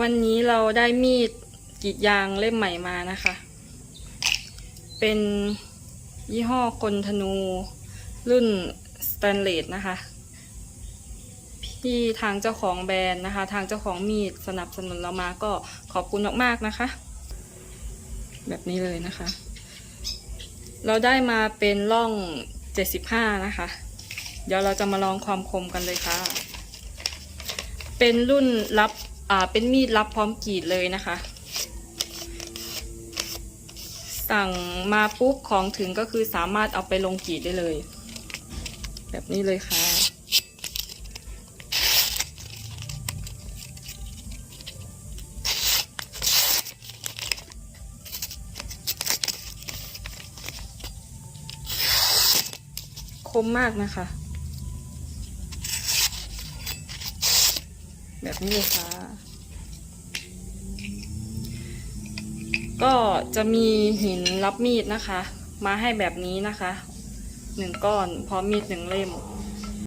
วันนี้เราได้มีดกรีดยางเล่มใหม่มานะคะ เป็นยี่ห้อคนธนู รุ่นสแตนเลสนะคะที่ทางเจ้าของแบรนด์นะคะ ทางเจ้าของมีดสนับสนุนเรามาก็ขอบคุณมากๆนะคะ แบบนี้เลยนะคะ เราได้มาเป็นร่อง 75 นะคะ เดี๋ยวเราจะมาลองความคมกันเลยค่ะ เป็นรุ่นรับ อ่าเป็นมีดรับพร้อมกรีดเลยนะคะ สั่งมาปุ๊บของถึงก็คือสามารถเอาไปลงกรีดได้เลย แบบนี้เลยค่ะ คมมากนะคะ แบบนี้เลยค่ะ ก็จะมีหินรับมีดนะคะ มาให้แบบนี้นะคะหนึ่งก้อนพร้อมมีดหนึ่งเล่ม